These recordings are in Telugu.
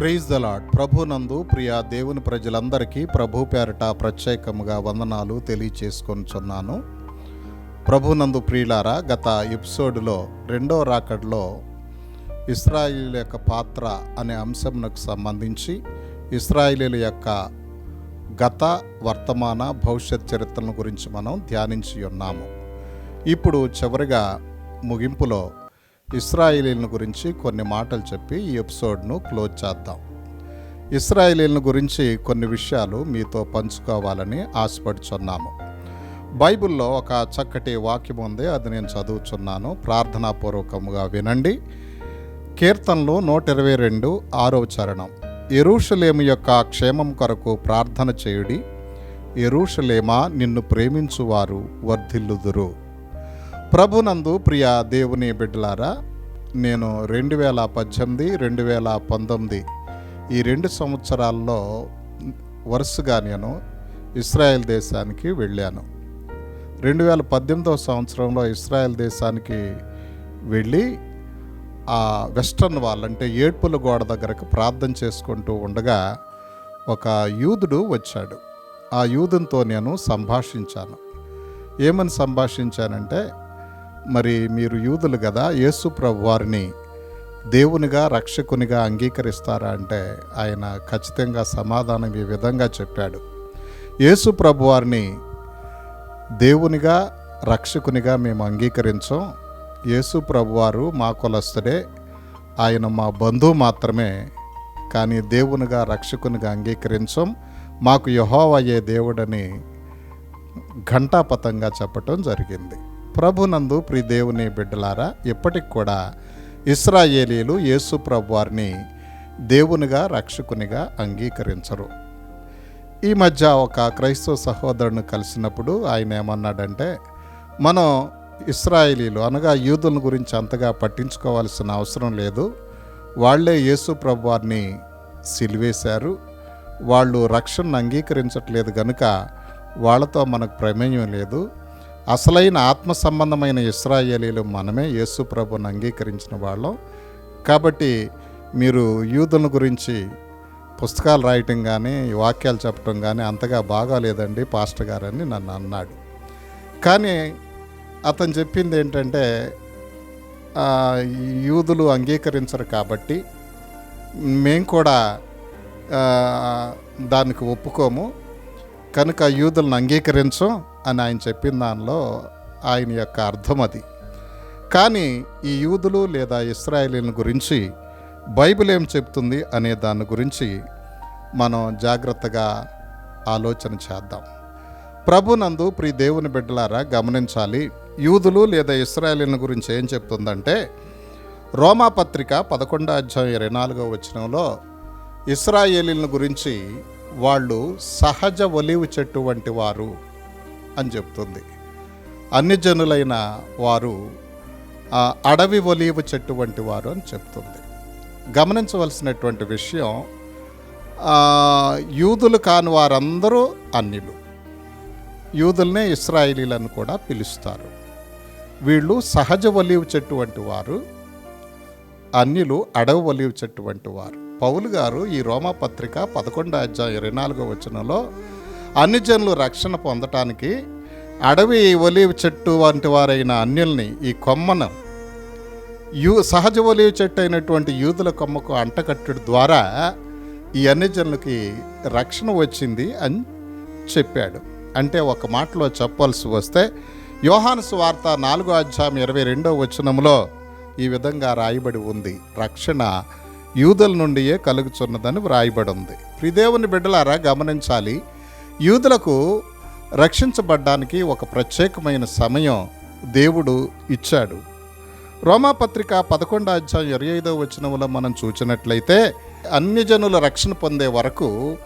ప్రైజ్ ద లాడ్ ప్రభునందు ప్రియ దేవుని ప్రజలందరికీ ప్రభు పేరట ప్రత్యేకముగా వందనాలు తెలియచేసుకొనిచున్నాను. ప్రభునందు ప్రియులారా గత ఎపిసోడ్లో రెండో రాకడ్లో ఇస్రాయిల్ యొక్క పాత్ర అనే అంశంకు సంబంధించి ఇస్రాయిలీల యొక్క గత వర్తమాన భవిష్యత్ చరిత్రను గురించి మనం ధ్యానించి ఉన్నాము. ఇప్పుడు చివరిగా ముగింపులో ఇస్రాయిలీలను గురించి కొన్ని మాటలు చెప్పి ఈ ఎపిసోడ్ను క్లోజ్ చేద్దాం. ఇస్రాయిలీలను గురించి కొన్ని విషయాలు మీతో పంచుకోవాలని ఆశపడుచున్నాము. బైబిల్లో ఒక చక్కటి వాక్యం ఉంది అది నేను చదువుచున్నాను. ప్రార్థనాపూర్వకముగా వినండి. కీర్తనలు నూట ఇరవై రెండు ఆరో చరణం. ఎరూషలేము యొక్క క్షేమం కొరకు ప్రార్థన చేయుడి. ఎరూషలేమా నిన్ను ప్రేమించువారు వర్ధిల్లుదురు. ప్రభునందు ప్రియ దేవుని బిడ్డలారా నేను రెండు వేల పద్దెనిమిది రెండు వేల పంతొమ్మిది ఈ రెండు సంవత్సరాల్లో వరుసగా నేను ఇస్రాయెల్ దేశానికి వెళ్ళాను. రెండు వేల పద్దెనిమిదవ సంవత్సరంలో ఇస్రాయెల్ దేశానికి వెళ్ళి ఆ వెస్టర్న్ వాల్ అంటే ఏడ్పుల గోడ దగ్గరకు ప్రార్థన చేసుకుంటూ ఉండగా ఒక యూదుడు వచ్చాడు. ఆ యూదునితో నేను సంభాషించాను. ఏమని సంభాషించానంటే మరి మీరు యూదులు కదా యేసు ప్రభు వారిని దేవునిగా రక్షకునిగా అంగీకరిస్తారా అంటే ఆయన ఖచ్చితంగా సమాధానం ఈ విధంగా చెప్పాడు. యేసు ప్రభు వారిని దేవునిగా రక్షకునిగా మేము అంగీకరించం. యేసు ప్రభువారు మా కులస్తుడే ఆయన మా బంధువు మాత్రమే కానీ దేవునిగా రక్షకునిగా అంగీకరించం. మాకు యహోవయ్యే దేవుడని ఘంటాపతంగా చెప్పటం జరిగింది. ప్రభునందు ప్రి దేవుని బిడ్డలారా ఇప్పటికి కూడా ఇస్రాయేలీలు యేసు ప్రభు వారిని దేవునిగా రక్షకునిగా అంగీకరించరు. ఈ మధ్య ఒక క్రైస్తవ సహోదరుని కలిసినప్పుడు ఆయన ఏమన్నాడంటే మనం ఇస్రాయేలీలు అనగా యూదుల గురించి అంతగా పట్టించుకోవాల్సిన అవసరం లేదు. వాళ్ళే యేసు ప్రభు వారిని సిలివేశారు. వాళ్ళు రక్షణను అంగీకరించట్లేదు కనుక వాళ్ళతో మనకు ప్రమేయం లేదు. అసలైన ఆత్మ సంబంధమైన ఇస్రాయేలీలు మనమే యేసు ప్రభుని అంగీకరించిన వాళ్ళం. కాబట్టి మీరు యూదుల గురించి పుస్తకాలు రాయటం కానీ వాక్యాలు చెప్పటం కానీ అంతగా బాగాలేదండి పాస్టర్ గారని నన్ను అన్నాడు. కానీ అతను చెప్పింది ఏంటంటే యూదులు అంగీకరించరు కాబట్టి మేము కూడా దానికి ఒప్పుకోము. కనుక యూదులను అంగీకరించం అని ఆయన చెప్పిన దానిలో ఆయన యొక్క అర్థం అది. కానీ ఈ యూదులు లేదా ఇస్రాయేలీల గురించి బైబిల్ ఏం చెప్తుంది అనే దాని గురించి మనం జాగ్రత్తగా ఆలోచన చేద్దాం. ప్రభునందు ప్రి దేవుని బిడ్డలారా గమనించాలి. యూదులు లేదా ఇస్రాయేలీల గురించి ఏం చెప్తుందంటే రోమా పత్రిక పదకొండో అధ్యాయం ఇరవై నాలుగో వచనంలో ఇస్రాయేలీల గురించి వాళ్ళు సహజ ఒలివు చెట్టు వంటి వారు అని చెప్తుంది. అన్ని జనులైన వారు అడవి ఒలివు చెట్టు వంటి వారు అని చెప్తుంది. గమనించవలసినటువంటి విషయం యూదులు కాని వారందరూ అన్యులు. యూదుల్నే ఇస్రాయేలీలను కూడా పిలుస్తారు. వీళ్ళు సహజ ఒలివు చెట్టు వంటి వారు అన్యులు అడవి ఒలివు చెట్టు వంటి వారు. పౌలు గారు ఈ రోమా పత్రిక పదకొండు అధ్యాయం ఇరవై నాలుగో వచనంలో అన్ని జనులు రక్షణ పొందటానికి అడవి ఒలివ్ చెట్టు వంటి వారైన అన్యుల్ని ఈ కొమ్మను యూ సహజ ఒలివ్ చెట్టు అయినటువంటి యూదుల కొమ్మకు అంటకట్టుడు ద్వారా ఈ అన్ని జనులకి రక్షణ వచ్చింది అని చెప్పాడు. అంటే ఒక మాటలో చెప్పాల్సి వస్తే యోహాన్స్ వార్త నాలుగో అధ్యాయం ఇరవై రెండో వచనంలో ఈ విధంగా రాయబడి ఉంది. రక్షణ యూదుల నుండియే కలుగుచున్నదని వ్రాయబడి ఉంది ప్రిదేవుని బిడ్డలారా గమనించాలి. యూదులకు రక్షించబడ్డానికి ఒక ప్రత్యేకమైన సమయం దేవుడు ఇచ్చాడు. రోమాపత్రిక పదకొండో అధ్యాయం ఇరవై ఐదో వచనంలో మనం చూచినట్లయితే అన్ని జనుల రక్షణ పొందే వరకు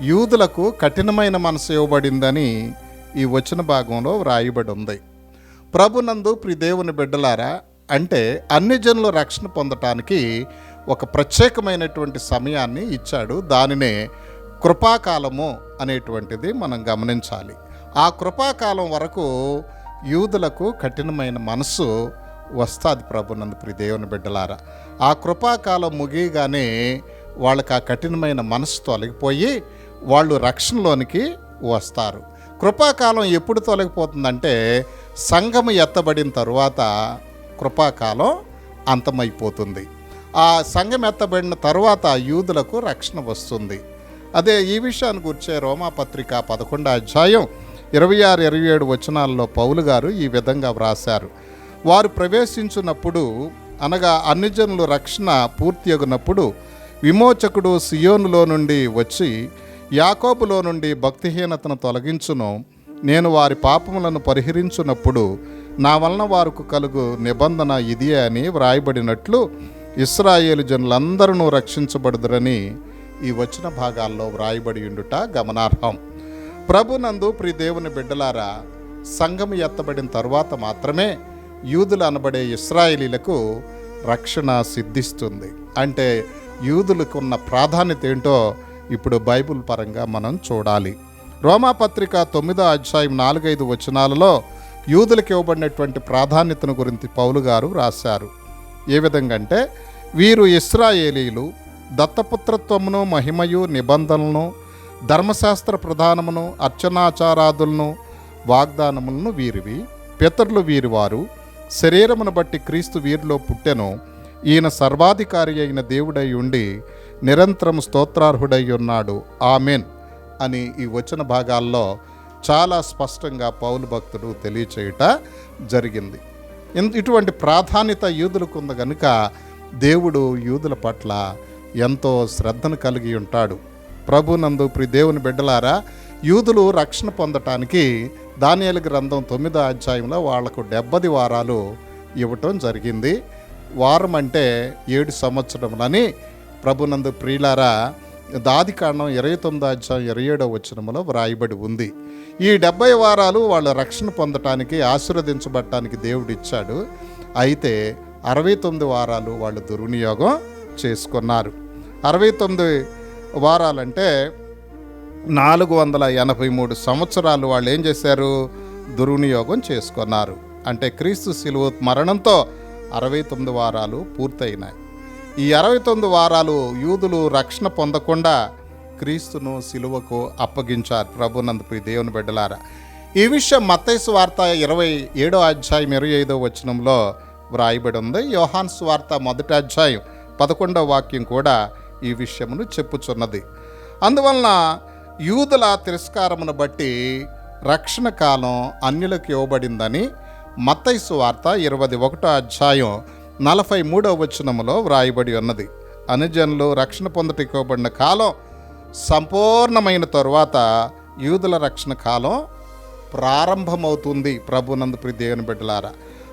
యూదులకు కఠినమైన మనసు ఇవ్వబడిందని ఈ వచన భాగంలో వ్రాయబడి ఉంది ప్రభునందు ప్రిదేవుని బిడ్డలారా అంటే అన్ని జనుల రక్షణ పొందటానికి ఒక ప్రత్యేకమైనటువంటి సమయాన్ని ఇచ్చాడు. దానినే కృపాకాలము అనేటువంటిది మనం గమనించాలి. ఆ కృపాకాలం వరకు యూదులకు కఠినమైన మనసు వస్తుంది ప్రభునందు ప్రి దేవుని బిడ్డలారా. ఆ కృపాకాలం ముగియగానే వాళ్ళకి ఆ కఠినమైన మనసు తొలగిపోయి వాళ్ళు రక్షణలోనికి వస్తారు. కృపాకాలం ఎప్పుడు తొలగిపోతుందంటే సంఘము ఎత్తబడిన తరువాత కృపాకాలం అంతమైపోతుంది. ఆ సంఘం ఎత్తబడిన యూదులకు రక్షణ వస్తుంది. అదే ఈ విషయాన్ని గురించే రోమాపత్రిక పదకొండో అధ్యాయం ఇరవై ఆరు ఇరవై ఏడు వచనాల్లో పౌలు గారు ఈ విధంగా వ్రాశారు. వారు ప్రవేశించినప్పుడు అనగా అన్ని జనులు రక్షణ పూర్తియగునప్పుడు విమోచకుడు సియోనులో నుండి వచ్చి యాకోబులో నుండి భక్తిహీనతను తొలగించును. నేను వారి పాపములను పరిహరించున్నప్పుడు నా వలన వారికి కలుగు నిబంధన ఇది అని వ్రాయబడినట్లు ఇస్రాయేలు జనులందరూ రక్షించబడుదురని ఈ వచ్చిన భాగాల్లో వ్రాయబడి ఉండుట గమనార్హం. ప్రభునందు ప్రి దేవుని బిడ్డలారా సంఘం ఎత్తబడిన తరువాత మాత్రమే యూదులు అనబడే ఇస్రాయేలీలకు రక్షణ సిద్ధిస్తుంది. అంటే యూదులకు ఉన్న ప్రాధాన్యత ఏంటో ఇప్పుడు బైబిల్ పరంగా మనం చూడాలి. రోమాపత్రిక తొమ్మిదో అధ్యాయం నాలుగైదు వచనాలలో యూదులకు ఇవ్వబడినటువంటి ప్రాధాన్యతను గురించి పౌలు గారు రాశారు. ఏ విధంగా అంటే వీరు ఇస్రాయేలీలు దత్తపుత్రత్వమును మహిమయు నిబంధనలను ధర్మశాస్త్ర ప్రధానమును అర్చనాచారాదులను వాగ్దానములను వీరివి. పితరులు వీరివారు శరీరమును బట్టి క్రీస్తు వీరిలో పుట్టెను. ఈయన సర్వాధికారి అయిన దేవుడై ఉండి నిరంతరం స్తోత్రార్హుడై ఉన్నాడు. ఆమెన్. అని ఈ వచన భాగాల్లో చాలా స్పష్టంగా పౌలు భక్తుడు తెలియచేయట జరిగింది. ఇటువంటి ప్రాధాన్యత యూదులకు ఉంది కనుక దేవుడు యూదుల పట్ల ఎంతో శ్రద్ధను కలిగి ఉంటాడు. ప్రభునందు ప్రి దేవుని బిడ్డలారా యూదులు రక్షణ పొందటానికి దానియాల గ్రంథం తొమ్మిదో అధ్యాయంలో వాళ్ళకు డెబ్బది వారాలు ఇవ్వటం జరిగింది. వారం అంటే ఏడు సంవత్సరములని ప్రభునందు ప్రియులారా దాది కాండం ఇరవై తొమ్మిది అధ్యాయం ఇరవై ఏడో వచనములో వ్రాయబడి ఉంది. ఈ డెబ్బై వారాలు వాళ్ళ రక్షణ పొందటానికి ఆశీర్వదించబడటానికి దేవుడు ఇచ్చాడు. అయితే అరవై తొమ్మిది వారాలు వాళ్ళు దుర్వినియోగం చేసుకున్నారు. అరవై తొమ్మిది వారాలంటే నాలుగు వందల ఎనభై మూడు సంవత్సరాలు వాళ్ళు ఏం చేశారు? దుర్వినియోగం చేసుకున్నారు. అంటే క్రీస్తు శిలువ మరణంతో అరవై తొమ్మిది వారాలు పూర్తయినాయి. ఈ అరవై తొమ్మిది వారాలు యూదులు రక్షణ పొందకుండా క్రీస్తును సిలువకు అప్పగించారు. ప్రభునందు ప్రియ దేవుని బిడ్డలారా ఈ విషయం మత్తైసు వార్త ఇరవై ఏడో అధ్యాయం ఇరవై ఐదో వచనంలో వ్రాయబడి ఉంది యోహాన్ స్వార్త మొదటి అధ్యాయం పదకొండవ వాక్యం కూడా ఈ విషయమును చెప్పుచున్నది. అందువలన యూదుల తిరస్కారమును బట్టి రక్షణ కాలం అన్యులకు ఇవ్వబడిందని మత్తైసు వార్త ఇరవై ఒకటో అధ్యాయం నలభై మూడో వచనములో వ్రాయబడి ఉన్నది. అనుజనులు రక్షణ పొందటికోబడిన కాలం సంపూర్ణమైన తరువాత యూదుల రక్షణ కాలం ప్రారంభమవుతుంది ప్రభునందు ప్రియ దేవుని బిడ్డలారా.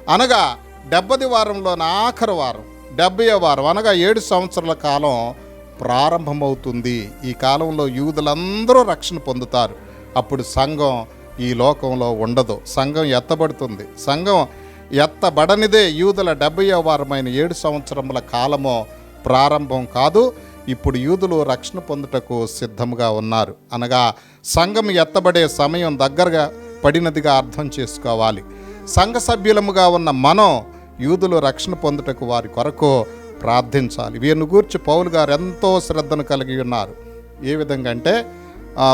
అనగా డెబ్బది వారంలోని ఆఖరి వారం డెబ్బై వారం అనగా ఏడు సంవత్సరాల కాలం ప్రారంభమవుతుంది. ఈ కాలంలో యూదులందరూ రక్షణ పొందుతారు. అప్పుడు సంఘం ఈ లోకంలో ఉండదు. సంఘం ఎత్తబడుతుంది. సంఘం ఎత్తబడనిదే యూదుల డెబ్బై వారమైన ఏడు సంవత్సరముల కాలము ప్రారంభం కాదు ఇప్పుడు యూదులు రక్షణ పొందుటకు సిద్ధంగా ఉన్నారు. అనగా సంఘం ఎత్తబడే సమయం దగ్గరగా పడినదిగా అర్థం చేసుకోవాలి. సంఘ సభ్యులముగా ఉన్న మనం యూదులు రక్షణ పొందుటకు వారి కొరకు ప్రార్థించాలి. వీరిని గూర్చి పౌలు గారు ఎంతో శ్రద్ధను కలిగి ఉన్నారు. ఏ విధంగా అంటే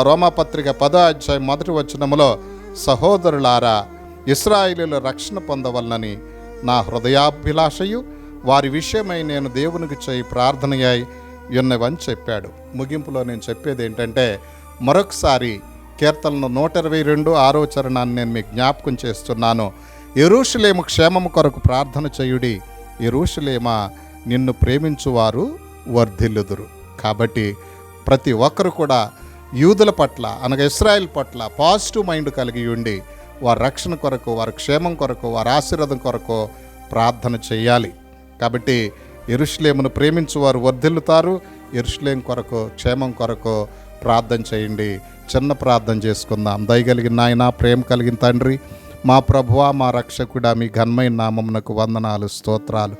రోమాపత్రిక పదో అధ్యాయం మొదటి వచనములో సహోదరులారా ఇస్రాయిలీల రక్షణ పొందవలనని నా హృదయాభిలాషయు. వారి విషయమై నేను దేవునికి చేయి ప్రార్థనయ్యాయి ఉన్నవని చెప్పాడు. ముగింపులో నేను చెప్పేది ఏంటంటే మరొకసారి కీర్తనలు నూట ఇరవై రెండు ఆరో చరణాన్ని నేను మీకు జ్ఞాపకం చేస్తున్నాను. ఎరుషులేము క్షేమము కొరకు ప్రార్థన చేయుడి ఎరుషులేమా నిన్ను ప్రేమించువారు వర్ధిల్లుదురు. కాబట్టి ప్రతి ఒక్కరు కూడా యూదుల పట్ల అనగా ఇస్రాయెల్ పట్ల పాజిటివ్ మైండ్ కలిగి ఉండి వారి రక్షణ కొరకు వారి క్షేమం కొరకు వారి ఆశీర్వాదం కొరకు ప్రార్థన చేయాలి. కాబట్టి ఎరుషులేమును ప్రేమించు వారు వర్ధిల్లుతారు. ఎరుషులేం కొరకు క్షేమం కొరకు ప్రార్థన చేయండి. చిన్న ప్రార్థన చేసుకుందాం. దయగలిగిన నాయన ప్రేమ కలిగిన తండ్రి మా ప్రభువా మా రక్షకుడా మీ ఘన్మైన నామమునకు వందనాలు స్తోత్రాలు.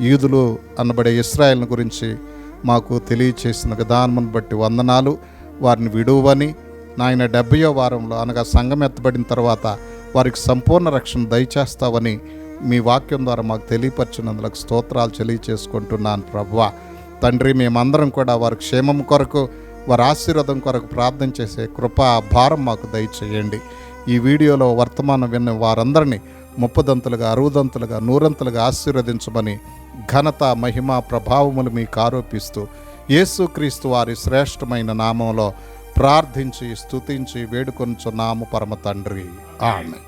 యూదులు అనబడే ఇస్రాయల్ని గురించి మాకు తెలియచేసిన విధానమును బట్టి వందనాలు. వారిని విడువని నాయన డెబ్బయో వారంలో అనగా సంఘం ఎత్తబడిన తర్వాత వారికి సంపూర్ణ రక్షణ దయచేస్తావని మీ వాక్యం ద్వారా మాకు తెలియపరిచినందులకు స్తోత్రాలు తెలియచేసుకుంటున్నాను ప్రభువ. తండ్రి మేమందరం కూడా వారి క్షేమం కొరకు వారి ఆశీర్వాదం కొరకు ప్రార్థన చేసే కృపా భారం మాకు దయచేయండి. ఈ వీడియోలో వర్తమానం విన్న వారందరినీ ముప్పదంతులుగా అరువుదంతులుగా నూరంతులుగా ఆశీర్వదించమని ఘనత మహిమ ప్రభావములు మీకు ఆరోపిస్తూ యేసుక్రీస్తు వారి శ్రేష్టమైన నామంలో ప్రార్థించి స్తుతించి వేడుకొనుచున్నాము పరమ తండ్రి. ఆమె